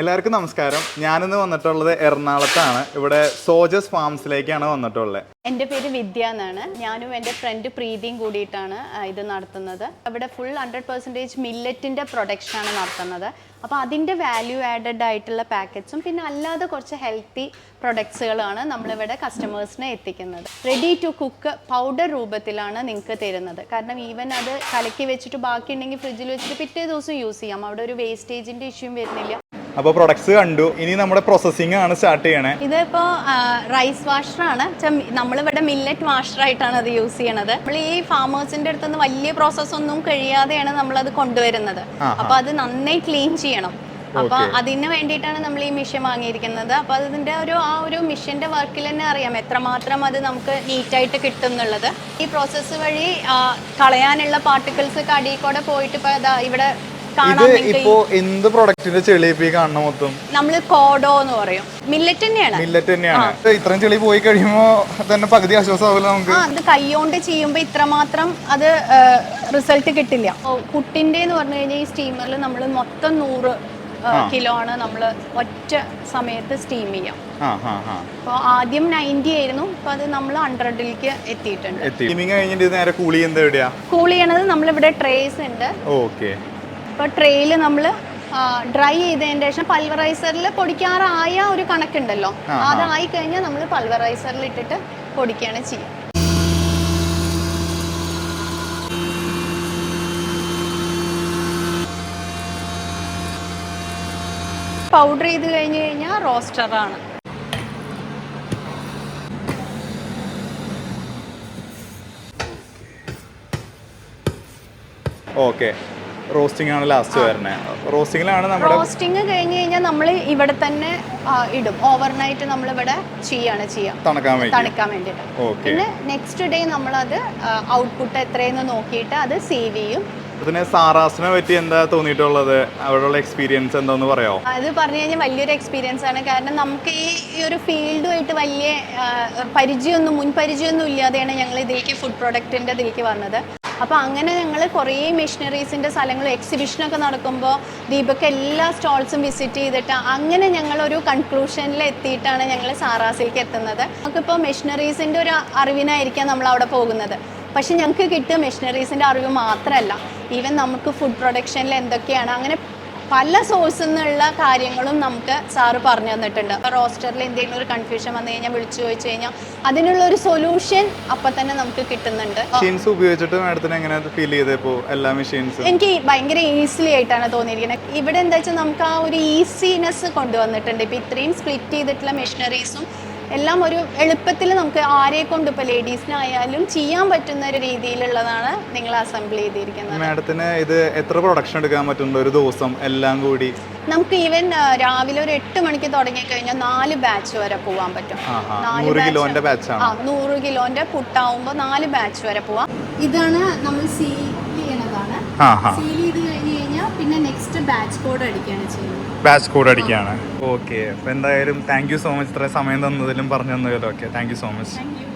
എല്ലാവർക്കും നമസ്കാരം. ഞാനിന്ന് വന്നിട്ടുള്ളത് എറണാകുളത്താണ്. ഇവിടെ സോജസ് ഫാംസിലേക്കാണ് വന്നിട്ടുള്ളത്. എന്റെ പേര് വിദ്യ എന്നാണ്. ഞാനും എന്റെ ഫ്രണ്ട് പ്രീതിയും കൂടിയിട്ടാണ് ഇത് നടത്തുന്നത്. ഇവിടെ ഫുൾ ഹൺഡ്രഡ് പെർസെന്റേജ് മില്ലറ്റിന്റെ പ്രൊഡക്ഷനാണ് നടത്തുന്നത്. അപ്പോൾ അതിന്റെ വാല്യൂ ആഡഡ് ആയിട്ടുള്ള പാക്കറ്റ്സും പിന്നെ അല്ലാതെ കുറച്ച് ഹെൽത്തി പ്രൊഡക്ട്സുകളാണ് നമ്മളിവിടെ കസ്റ്റമേഴ്സിനെ എത്തിക്കുന്നത്. റെഡി ടു കുക്ക് പൗഡർ രൂപത്തിലാണ് നിങ്ങൾക്ക് തരുന്നത്. കാരണം ഈവൻ അത് കലക്കി വെച്ചിട്ട് ബാക്കി ഉണ്ടെങ്കിൽ ഫ്രിഡ്ജിൽ വെച്ചിട്ട് പിറ്റേ ദിവസം യൂസ് ചെയ്യാം. അവിടെ ഒരു വേസ്റ്റേജിന്റെ ഇഷ്യൂം വരുന്നില്ല. അപ്പോൾ പ്രൊഡക്ട്സ് കണ്ടു. ഇനി നമ്മുടെ പ്രോസസ്സിംഗ് ആണ് സ്റ്റാർട്ട് ചെയ്യണേ. ഇതിപ്പോ റൈസ് വാഷറാണ് നമ്മളിവിടെ മില്ലറ്റ് വാഷർ ആയിട്ടാണ് അത് യൂസ് ചെയ്യണത്. നമ്മൾ ഈ ഫാമേഴ്സിന്റെ അടുത്തുനിന്ന് വലിയ പ്രോസസ് ഒന്നും കഴിയാതെയാണ് നമ്മൾ അത് കൊണ്ടുവരുന്നത് അപ്പൊ അത് നന്നായി ക്ലീൻ ചെയ്യണം. അപ്പൊ അതിന് വേണ്ടിയിട്ടാണ് നമ്മൾ ഈ മിഷൻ വാങ്ങിയിരിക്കുന്നത്. അപ്പൊ അതിന്റെ ഒരു ആ ഒരു മിഷന്റെ വർക്കിൽ തന്നെ അറിയാം എത്രമാത്രം അത് നമുക്ക് നീറ്റായിട്ട് കിട്ടും എന്നുള്ളത് ഈ പ്രോസസ്സ് വഴി കളയാനുള്ള പാർട്ടിക്കിൾസ് ഒക്കെ അടിയിൽ കൂടെ പോയിട്ട് ഇപ്പൊ ഇവിടെ ഇത് ഇപ്പോ എന്ത് പ്രൊഡക്റ്റിന്റെ ചെളി കാണണം മൊത്തം? നമ്മൾ കോഡോ എന്ന് പറയും. മില്ലറ്റ് തന്നെയാണ്. മില്ലറ്റ് തന്നെയാണ്. ഇത്രയും ചെളി പോയി കഴിയുമ്പോ തന്നെ പകുതി ആശ്വാസമാവില്ല നമുക്ക്. അത് കൈകൊണ്ട് ചെയ്യുമ്പോൾ ഇത്രമാത്രം അത് റിസൾട്ട് കിട്ടില്ല. കുട്ടിന്റെ പുട്ടിന്റെ എന്ന് പറഞ്ഞു കഴിഞ്ഞാൽ ഈ സ്റ്റീമറിൽ നമ്മൾ മൊത്തം നൂറ് കിലോ ആണ് നമ്മൾ ഒറ്റ സമയത്ത് സ്റ്റീം ചെയ്യാം. അപ്പോൾ ആദ്യം നയന്റി ആയിരുന്നു. അപ്പോൾ അത് നമ്മൾ ഹൺഡ്രഡിലേക്ക് എത്തിയിട്ടുണ്ട്. കൂൾ ചെയ്യണത് നമ്മളിവിടെ ട്രേസ് ഉണ്ട്. ഓക്കെ അപ്പോൾ ട്രേയിൽ നമ്മൾ ഡ്രൈ ചെയ്തതിന് ശേഷം പൾവറൈസറിൽ പൊടിക്കാറായ ഒരു കണക്കുണ്ടല്ലോ. അതായി കഴിഞ്ഞാൽ നമ്മൾ പൾവറൈസറിൽ ഇട്ടിട്ട് പൊടിക്കുകയാണ് ചെയ്യുക പൗഡർ ചെയ്ത് കഴിഞ്ഞ് കഴിഞ്ഞാൽ റോസ്റ്ററാണ് ഓക്കെ റോസ്റ്റിംഗ് ആണ് ലാസ്റ്റ് വരണേ. റോസ്റ്റിംഗിലാണ് നമ്മൾ റോസ്റ്റിംഗ് കഴിഞ്ഞ് കഴിഞ്ഞാൽ നമ്മൾ ഇവിടെ തന്നെ ഇടും. ഓവർനൈറ്റ് നമ്മൾ ഇവിടെ ചെയ്യാണ് ചെയ്യാം. തണുക്കാൻ വേണ്ടി തണുക്കാൻ വേണ്ടിയിട്ട്. ഓക്കെ പിന്നെ നെക്സ്റ്റ് ഡേ നമ്മൾ അത് ഔട്ട്പുട്ട് എത്രയെന്ന് നോക്കിയിട്ട് അത് സേവ് ചെയ്യും. പിന്നെ സാറാസിനെ പറ്റി എന്താ തോന്നിയിട്ടുള്ളത്? അവിടെയുള്ള എക്സ്പീരിയൻസ് എന്താന്ന് പറയാമോ അത് പറഞ്ഞു കഴിഞ്ഞാൽ വലിയൊരു എക്സ്പീരിയൻസ് ആണ്. കാരണം നമുക്ക് ഈ ഒരു ഫീൽഡുമായിട്ട് വലിയ പരിചയമൊന്നും മുൻ പരിചയമൊന്നും ഇല്ലാതെയാണ് ഞങ്ങൾ ഇതിലേക്ക് ഫുഡ് പ്രൊഡക്റ്റിന്റെ ഇതിലേക്ക് വന്നത്. അപ്പോൾ അങ്ങനെ ഞങ്ങൾ കുറേ മെഷീനറീസിന്റെ സ്ഥലങ്ങൾ എക്സിബിഷനൊക്കെ നടക്കുമ്പോൾ ദീപക്ക് എല്ലാ സ്റ്റോൾസും വിസിറ്റ് ചെയ്തിട്ട് അങ്ങനെ ഞങ്ങളൊരു കൺക്ലൂഷനിൽ എത്തിയിട്ടാണ് ഞങ്ങൾ സാറാസിലേക്ക് എത്തുന്നത്. നമുക്കിപ്പോൾ മെഷീനറീസിന്റെ ഒരു അറിവിനായിരിക്കാം നമ്മൾ അവിടെ പോകുന്നത്. പക്ഷെ ഞങ്ങൾക്ക് കിട്ടിയ മെഷീനറീസിന്റെ അറിവ് മാത്രമല്ല ഈവൻ നമുക്ക് ഫുഡ് പ്രൊഡക്ഷനിൽ എന്തൊക്കെയാണ് അങ്ങനെ പല സോഴ്സിൽ നിന്നുള്ള കാര്യങ്ങളും നമുക്ക് സാറ് പറഞ്ഞു തന്നിട്ടുണ്ട്. അപ്പോൾ റോസ്റ്ററിൽ എന്തെങ്കിലും ഒരു കൺഫ്യൂഷൻ വന്നു കഴിഞ്ഞാൽ വിളിച്ചു ചോദിച്ചു കഴിഞ്ഞാൽ അതിനുള്ള ഒരു സൊല്യൂഷൻ അപ്പം തന്നെ നമുക്ക് കിട്ടുന്നുണ്ട്. മെഷീൻസ് ഉപയോഗിച്ചിട്ട് മാഡത്തിന് എങ്ങനെ ഫീൽ ചെയ്തപ്പോ എല്ലാ മെഷീൻസ് എനിക്ക് ഭയങ്കര ഈസിലി ആയിട്ടാണ് തോന്നിയിരിക്കുന്നത്. ഇവിടെ എന്താ വെച്ചാൽ നമുക്ക് ആ ഒരു ഈസിനെസ് കൊണ്ടുവന്നിട്ടുണ്ട്. ഇപ്പം ഇത്രയും സ്പ്ലിറ്റ് ചെയ്തിട്ടുള്ള മെഷീനറീസും എല്ലാം ഒരു എളുപ്പത്തിൽ നമുക്ക് ആരെ കൊണ്ട് ഇപ്പോൾ ലേഡീസിനായാലും ചെയ്യാൻ പറ്റുന്ന ഒരു രീതിയിലുള്ളതാണ് നിങ്ങൾ അസംബിൾ ചെയ്തിരിക്കുന്നത്. മാഡത്തിന് ഇത് എത്ര പ്രൊഡക്ഷൻ എടുക്കാൻ പറ്റുന്നുണ്ട്? ഒരു ദിവസം എല്ലാം കൂടി. നമുക്ക് ഈവൻ രാവിലെ ഒരു എട്ട് മണിക്ക് തുടങ്ങി കഴിഞ്ഞാൽ നാല് ബാച്ച് വരെ പോകാൻ പറ്റും. നാല്. കിലോന്റെ ബാച്ചാണ് ആ നൂറ് കിലോന്റെ പുട്ടാവുമ്പോൾ നാല് ബാച്ച് വരെ പോവാം. ഇതാണ് നമ്മൾ സീൽ ചെയ്യണതാണ്. സീൽ ചെയ്ത് ബാച്ച് കോഡ് അടിക്കുകയാണ് ചെയ്യുന്നത്. ബാച്ച് കോഡ് അടിക്കുകയാണ് ഓക്കെ അപ്പോൾ എന്തായാലും താങ്ക് യു സോ മച്ച് ഇത്ര സമയം തന്നതിലും പറഞ്ഞു തന്നതിലും okay thank you so much thank you